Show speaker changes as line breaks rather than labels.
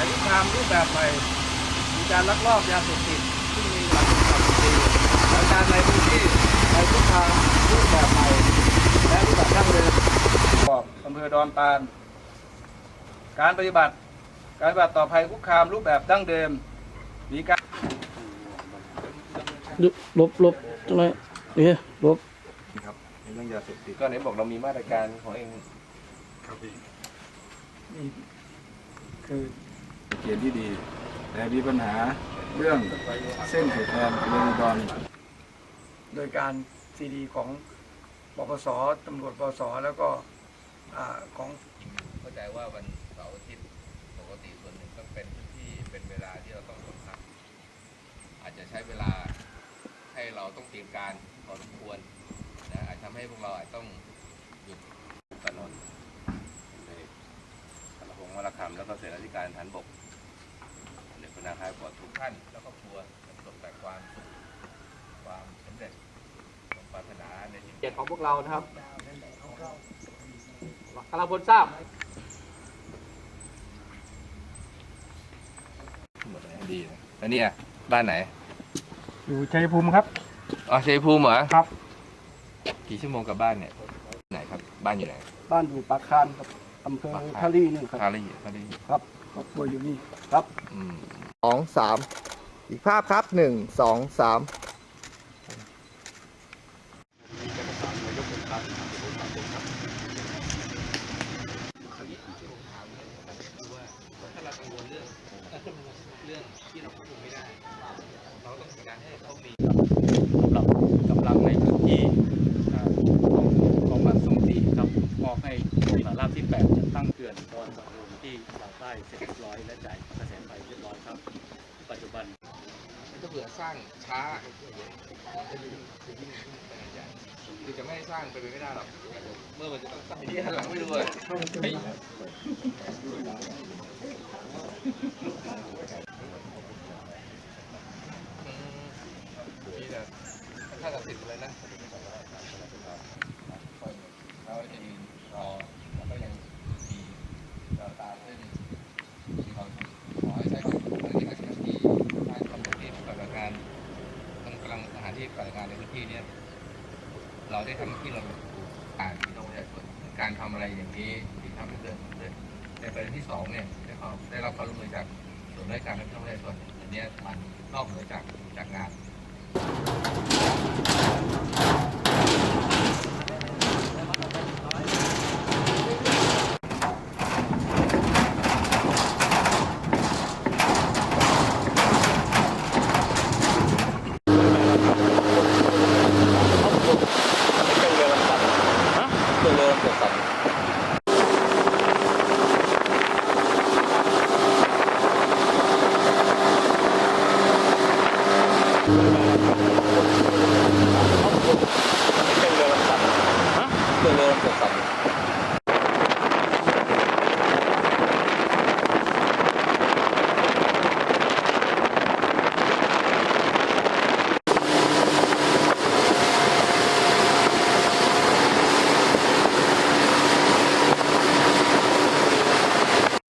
ามรูปแบบใหม่มีการลักลอบยาเสพติดซึ่งมีหลักความดีและการในพื้นที่ในทุกทางรูปแบบใหม่และรูปแบบดั้งเดิมบอกอำเภอดอนตาล การปฏิบัติ การปฏิบัติต่อภัยคุกคามรูปแบบดั้งเดิม มีการ
ลบลบจังไรเนี่ยลบ
ครับเรื่องยาเสพติด
ก็ไหนบอกเรามีมาตรการของเอง
นี่คือ เขียนที่ดี แต่มีปัญหาเรื่องเส้นสืบแทนเรื่องดอนโดยการซีดีของปปสตำรวจปปสแล้วก็อ่าของ
เข้าใจว่าวันเสาร์อาทิตย์ปกติส่วนหนึ่งต้องเป็นพื้นที่เป็นเวลาที่เราต้องกดพักอาจจะใช้เวลาให้เราต้องเตรียมการพอสมควรนะอาจทำให้พวกเราอาจต้องหยุดถนนในพระพงศ์วรคำแล้ว ก็เสนาธิการฐานบกเด็กพนาคายปลอดทุกท่าน แล้วก็ครัวประสบแต่ความสุขความสำเร็จสมปรารถนาในชีวิต
เกียรติของพวกเรานะครับกำลังพลทราบ
หมดเลยดีนะแล้วนี่อะบ้านไหน
อยู่ชัยภูมิครับ
อ๋อชัยภูมิเหรอ
ครับ
กี่ชั่วโมงกลับบ้านเนี่ย ไหนครับ บ้านอยู่ไหน
บ้านอยู่ปากคานครับ อำเภอทารีนี่ครับ
คาลีคาลี
ครับครอบครัวอยู่นี่ครับ
อืม
สองสามอีกภาพครับหนึ่งสองสาม
ถ้าเรากังวลเรื่องเรื่องที่เราควบคุมไม่ได้ เราต้องจัดการให้เขามี
สำหรับกำลังในพื้นที่อ่าของกองบัญสงตีครับมอบให้ สาราบที่ 8 จะตั้งเขื่อนตอนสะพานที่ปาใต้เสร็จเรียบร้อยและจ่ายกระแสไฟเรียบร้อยครับ ปัจจุบัน
ถ้าเผื่อสร้างช้าคือจะไม่ให้สร้างไปไปไม่ได้หรอกเมื่อมันจะต้องสร้างที่หันหลังไม่ดูเลยไม่ถ้าตัดสินเลยนะ เราจะยืนรอแล้วก็ยังมีแววตาซึ่งมีความสุขขอให้ใช้ความสุขในการทำหน้าที่ทางตำรวจที่ปฏิบัติการทางกำลัง ที่ปฏิบัติการในพื้นที่เนี่ยเราได้ทำหน้าที่เราถูกอ่านที่ต้องประชาชนการทำอะไรอย่างนี้ถึงทำให้เกิดผลเลยในประเด็นที่สองเนี่ยได้ความได้รับความร่วมมือจากส่วนราชการและพี่น้องประชาชนอันนี้มันนอกเหนือจากจากงาน